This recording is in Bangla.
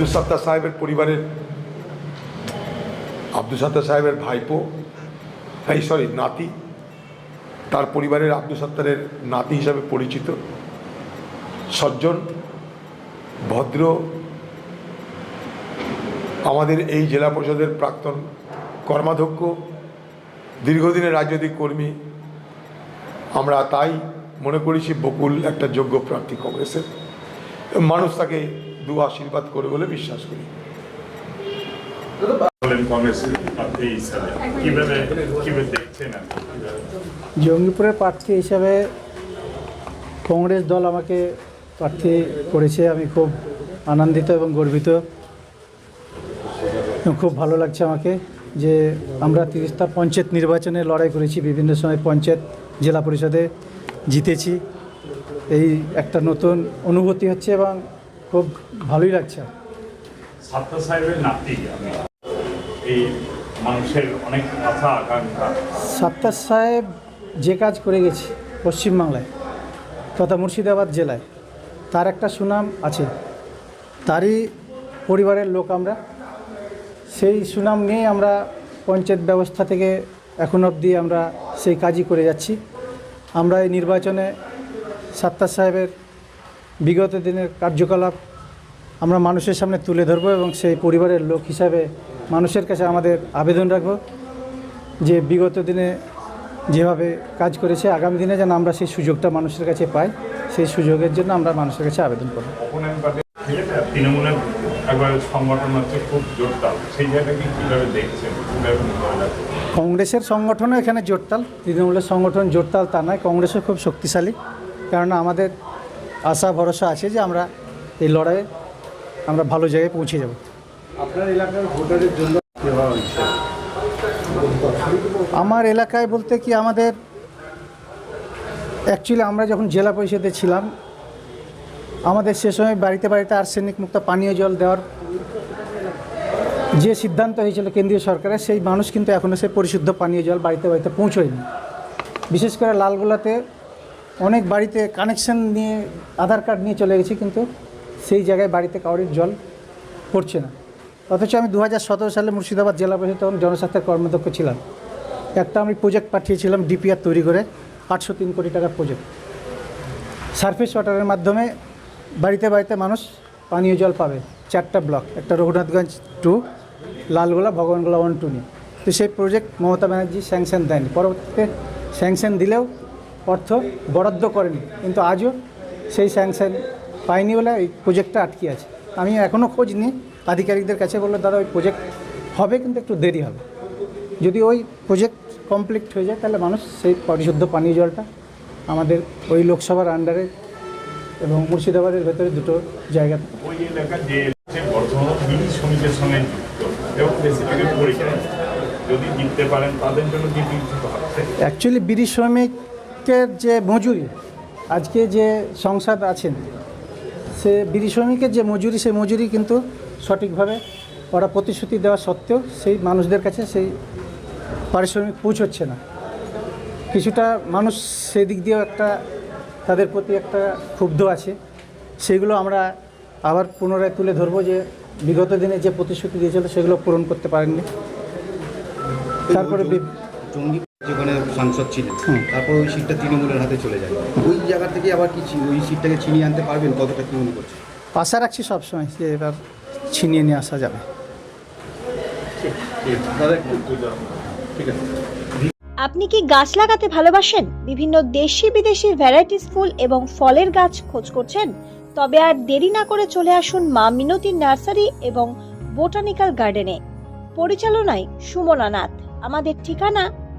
আব্দুল সাত্তার সাহেবের পরিবারের আব্দুল সাত্তার সাহেবের ভাইপো, এই সরি নাতি, তার পরিবারের আব্দুল সাত্তারের নাতি হিসাবে পরিচিত, সজ্জন, ভদ্র, আমাদের এই জেলা পরিষদের প্রাক্তন কর্মাধ্যক্ষ, দীর্ঘদিনের রাজনৈতিক কর্মী, আমরা তাই মনে করেছি বকুল একটা যোগ্য প্রার্থী কংগ্রেসের। মানুষ তাকে দু আশীর্বাদ করে বলে বিশ্বাস করি। জঙ্গিপুরের প্রার্থী হিসাবে কংগ্রেস দল আমাকে প্রার্থী করেছে। আমি খুব আনন্দিত এবং গর্বিত। এবং খুব ভালো লাগছে আমাকে যে আমরা তিরিশটা পঞ্চায়েত নির্বাচনে লড়াই করেছি। বিভিন্ন সময় পঞ্চায়েত জেলা পরিষদে জিতেছি। এই একটা নতুন অনুভূতি হচ্ছে এবং খুব ভালোই লাগছে। ছাত্র সাহেবের নাতি এই মানুষের অনেক আশা আকাঙ্ক্ষা। সাত্তার সাহেব যে কাজ করে গেছে পশ্চিমবাংলায় তথা মুর্শিদাবাদ জেলায় তার একটা সুনাম আছে। তারই পরিবারের লোক আমরা। সেই সুনাম নিয়ে আমরা পঞ্চায়েত ব্যবস্থা থেকে এখন অবধি আমরা সেই কাজই করে যাচ্ছি। আমরা এই নির্বাচনে সাত্তার সাহেবের বিগত দিনের কার্যকলাপ আমরা মানুষের সামনে তুলে ধরবো এবং সেই পরিবারের লোক হিসাবে মানুষের কাছে আমাদের আবেদন রাখব যে বিগত দিনে যেভাবে কাজ করেছে আগামী দিনে যেন আমরা সেই সুযোগটা মানুষের কাছে পাই সেই সুযোগের জন্য আমরা মানুষের কাছে আবেদন করব। অপোনেন্ট পার্টি থেকে তৃণমূলের একবার সংগঠন হচ্ছে খুব জোরদার সেই জায়গাটাকে কীভাবে দেখছেন? কীভাবে মোকাবেলা করছেন? কংগ্রেসের সংগঠনও এখানে জোরতাল তৃণমূলের সংগঠন জোরতাল তা নয় কংগ্রেসও খুব শক্তিশালী। কেননা আমাদের আশা ভরসা আছে যে আমরা এই লড়াইয়ে আমরা ভালো জায়গায় পৌঁছে যাব। আপনার এলাকার ভোটারের জন্য আমার এলাকায় বলতে কি আমাদের অ্যাকচুয়ালি আমরা যখন জেলা পরিষদে ছিলাম আমাদের সে সময় বাড়িতে বাড়িতে আর্সেনিক মুক্ত পানীয় জল দেওয়ার যে সিদ্ধান্ত হয়েছিল কেন্দ্রীয় সরকারের সেই মানুষ কিন্তু এখনও সেই পরিশুদ্ধ পানীয় জল বাড়িতে বাড়িতে পৌঁছয়নি। বিশেষ করে লালগোলাতে অনেক বাড়িতে কানেকশন নিয়ে, আধার কার্ড নিয়ে চলে গেছি কিন্তু সেই জায়গায় বাড়িতে কাউরির জল পড়ছে না। অথচ আমি দু হাজার সতেরো সালে মুর্শিদাবাদ জেলা পরিষদ তখন জনস্বাস্থ্যের কর্মদক্ষ ছিলাম। একটা আমি প্রজেক্ট পাঠিয়েছিলাম ডিপিআর তৈরি করে, আটশো তিন কোটি টাকার প্রজেক্ট সারফেস ওয়াটারের মাধ্যমে বাড়িতে বাড়িতে মানুষ পানীয় জল পাবে। চারটা ব্লক একটা Raghunathganj two Lalgola, Bhagwangola one two নিয়ে। তো সেই প্রজেক্ট মমতা ব্যানার্জি স্যাংশন দেয়নি। পরবর্তীতে স্যাংশন দিলেও অর্থ বরাদ্দ করেনি। কিন্তু আজও সেই স্যাংশন পাইনি বলে এই প্রজেক্টটা আটকে আছে। আমি এখনও খোঁজ নিই। আধিকারিকদের কাছে বলল দাদা ওই প্রজেক্ট হবে কিন্তু একটু দেরি হবে। যদি ওই প্রজেক্ট কমপ্লিট হয়ে যায় তাহলে মানুষ সেই পরিশুদ্ধ পানীয় জলটা আমাদের ওই লোকসভার আন্ডারে এবং মুর্শিদাবাদের ভেতরে দুটো জায়গা ওই এলাকার যে হচ্ছে বিড়ি শ্রমিকের সঙ্গে যুক্ত এবং যদি জিততে পারেন তাদের জন্য কি অ্যাকচুয়ালি বিড়ি শ্রমিকের যে মজুরি আজকে যে সংসদ আছেন সে বিড়ি শ্রমিকের যে মজুরি সেই মজুরি কিন্তু সঠিকভাবে ওরা প্রতিশ্রুতি দেওয়া সত্ত্বেও সেই মানুষদের কাছে সেই পারিশ্রমিক পৌঁছচ্ছে না। কিছুটা মানুষ সেদিক দিয়েও একটা তাদের প্রতি একটা ক্ষুব্ধ আছে। সেগুলো আমরা আবার পুনরায় তুলে ধরবো যে বিগত দিনে যে প্রতিশ্রুতি দিয়েছিল সেগুলো পূরণ করতে পারেননি। তারপরে জঙ্গি যেখানে সাংসদ ছিলেন তারপর ওই সিটটা তৃণমূলের হাতে চলে যায়। ওই জায়গা থেকে আবার কি ওই সিটটাকে ছিনিয়ে আনতে পারবেন? কতটা কি মনে করছে আশা রাখছি সবসময় যে এবার ছিনিয়ে নিয়ে আসা যাবে। ঠিক আছে আপনি কি গাছ লাগাতে ভালোবাসেন? বিভিন্ন দেশি বিদেশি ভ্যারাইটিস ফুল এবং ফলের গাছ খোঁজ করছেন? তবে আর দেরি না করে চলে আসুন মা মিনতি নার্সারি এবং বোটানিক্যাল গার্ডেনে। পরিচালনায় সুমনা নাথ। আমাদের ঠিকানা